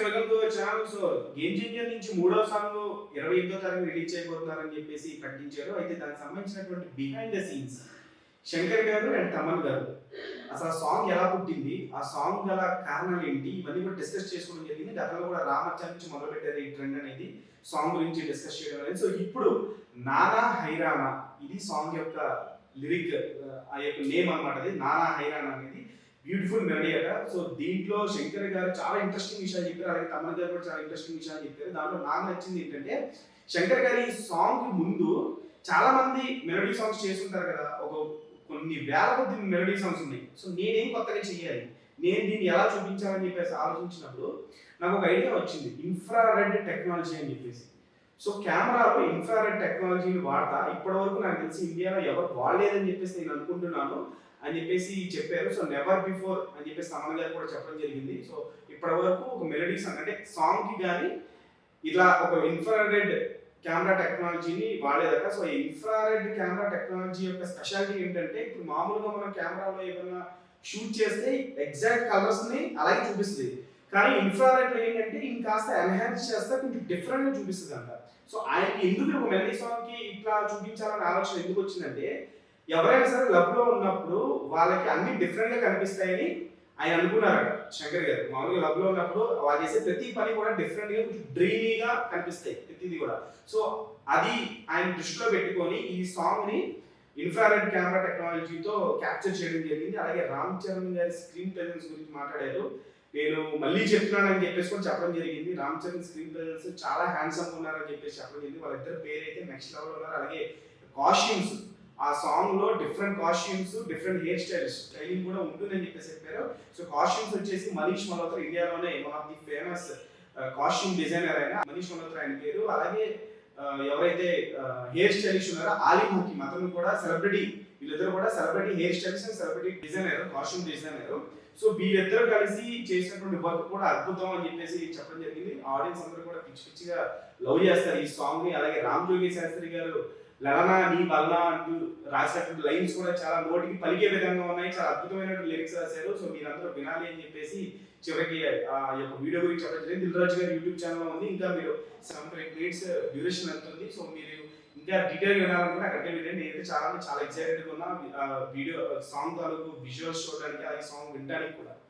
Friends welcome to channel so game changer నుంచి మూడో song ఇరవై ఎనిమిదో తారీఖు రిలీజ్ చేయబోతున్నారని చెప్పేసి ప్రకటించారు. అయితే దానికి సంబంధించినటువంటి బిహైండ్ ద సీన్స్ శంకర్ గారు అండ్ తమన్ గారు అసలు ఆ సాంగ్ ఎలా పుట్టింది? ఆ సాంగ్ గల కారణాలు ఏంటి? ఇవన్నీ కూడా డిస్కస్ చేసుకోవడం జరిగింది. గతంలో కూడా రామచ్చా నుంచి మొదలుపెట్టారు ఈ ట్రెండ్ అనేది. సాంగ్ గురించి డిస్కస్ చేయడం అనేది. సో ఇప్పుడు నానా హైరానా ఇది సాంగ్ యొక్క లిరిక్ ఆ యొక్క నేమ్ అనమాట అది. నానా హైరానా అనేది బ్యూటిఫుల్ మెలడీ అట. సో దీంట్లో శంకర్ గారు చాలా ఇంట్రెస్టింగ్ విషయాలు చెప్పారు. అలాగే తమన్ గారు కూడా చాలా ఇంట్రెస్టింగ్ విషయాలు చెప్పారు. దాంట్లో నాకు నచ్చింది ఏంటంటే శంకర్ గారి సాంగ్ ముందు చాలా మంది మెలడీ సాంగ్స్ చేస్తుంటారు కదా. ఒక కొన్ని వేల కొద్ది మెలడీ సాంగ్స్ ఉన్నాయి. సో నేనేం కొత్తగా చెయ్యాలి? నేను దీన్ని ఎలా చూపించాలని చెప్పేసి ఆలోచించినప్పుడు నాకు ఒక ఐడియా వచ్చింది. ఇన్ఫ్రారెడ్ టెక్నాలజీ అని చెప్పేసి. సో కెమెరాలో ఇన్ఫ్రారెడ్ టెక్నాలజీని వాడతా. ఇప్పటివరకు నాకు తెలిసి ఇండియాలో ఎవరు వాడలేదని చెప్పేసి నేను అనుకుంటున్నాను. అని చెప్పేసి చెప్పారు. సో నెవర్ బిఫోర్ అని చెప్పేసి తమన్ గారు కూడా చెప్పడం జరిగింది. సో ఇప్పటి వరకు ఒక మెలడీ సాంగ్ అంటే సాంగ్కి కానీ ఇట్లా ఒక ఇన్ఫ్రారెడ్ కెమెరా టెక్నాలజీని వాడేదట. సో ఇన్ఫ్రారెడ్ కెమెరా టెక్నాలజీ యొక్క స్పెషాలిటీ ఏంటంటే ఇప్పుడు మామూలుగా మనం కెమెరాలో ఏమైనా షూట్ చేస్తే ఎగ్జాక్ట్ కలర్స్ని అలాగే చూపిస్తుంది. కానీ ఇన్ఫ్రారెడ్ ఏంటంటే ఇంకాస్త ఎన్హాన్స్ చేస్తే కొంచెం డిఫరెంట్గా చూపిస్తుంది అంట సో ఆయనకి ఎందుకు ఒక మెలడీ సాంగ్కి ఇట్లా చూపించాలనే ఆలోచన ఎందుకు వచ్చిందంటే ఎవరైనా సరే లబ్లో ఉన్నప్పుడు వాళ్ళకి అన్ని డిఫరెంట్గా కనిపిస్తాయని ఆయన అనుకున్నారు శంకర్ గారు. మామూలుగా లబ్లో ఉన్నప్పుడు వాళ్ళు చేసే ప్రతి పని కూడా డిఫరెంట్గా కొంచెం డ్రీమీగా కనిపిస్తాయి ప్రతిది కూడా. సో అది ఆయన దృష్టిలో పెట్టుకొని ఈ సాంగ్ని ఇన్ఫ్రారెడ్ కెమెరా టెక్నాలజీతో క్యాప్చర్ చేయడం జరిగింది. అలాగే రామ్ చరణ్ గారి స్క్రీన్ ప్రెజెన్స్ గురించి మాట్లాడారు. నేను మళ్ళీ చెప్తున్నానని చెప్పేసి కూడా చెప్పడం జరిగింది. రామ్ చరణ్ స్క్రీన్ ప్రెజెన్స్ చాలా హ్యాండ్సమ్ ఉన్నారని చెప్పేసి చెప్పడం జరిగింది. వాళ్ళిద్దరు పేరు అయితే నెక్స్ట్ లెవెల్ ఉన్నారు. అలాగే కాస్ట్యూమ్స్ ఆ సాంగ్లో different costumes different hair styles styling కూడా ఉంటుందని చెప్పేసి చెప్పారు. సో కాస్ట్యూమ్స్ వచ్చేసి మనీష్ మల్హోత్రా ఇండియాలోనే one of the famous costume designer అయిన మనీష్ మల్హోత్రా ఆయన పేరు. అలాగే uh, ఎవరైతే uh, హెయిర్ స్టైలిష్ ఉన్నారో ఆలిమ్ హకీమ్ అతను కూడా సెలబ్రిటీ వీళ్ళిద్దరు కూడా celebrity hair styles and celebrity designer costume designer so వీళ్ళిద్దరు కలిసి చేసినటువంటి వర్క్ కూడా అద్భుతం అని చెప్పేసి చెప్పడం జరిగింది. ఆడియన్స్ అందరూ కూడా పిచ్చి పిచ్చిగా లవ్ చేస్తారు ఈ సాంగ్ని. అలాగే రామ్ జోగి శాస్త్రి గారు లలనా నీ వల్ల అంటూ రాసినటువంటి లైన్స్ కూడా చాలా నోటికి పలికే విధంగా ఉన్నాయి. చాలా అద్భుతమైన లిరిక్స్ రాశారు. సో మీరందరూ వినాలి అని చెప్పేసి చివరికి ఆ యొక్క వీడియో గురించి చెప్పడం జరిగింది. దిల్రాజు గారి యూట్యూబ్ ఛానల్ ఉంది. ఇంకా మీరు సెవెన్ ఎయిట్ మినిట్స్ డ్యూరేషన్ వెళ్తుంది సో మీరు ఇంకా డీటెయిల్ వినాలనుకుంటే అక్కడికే వెళ్ళండి. నేనైతే చాలా చాలా ఎక్సైటెడ్గా ఉన్నా. వీడియో సాంగ్ తాలూకు విజువల్స్ చూడడానికి అలాగే సాంగ్ వినడానికి కూడా.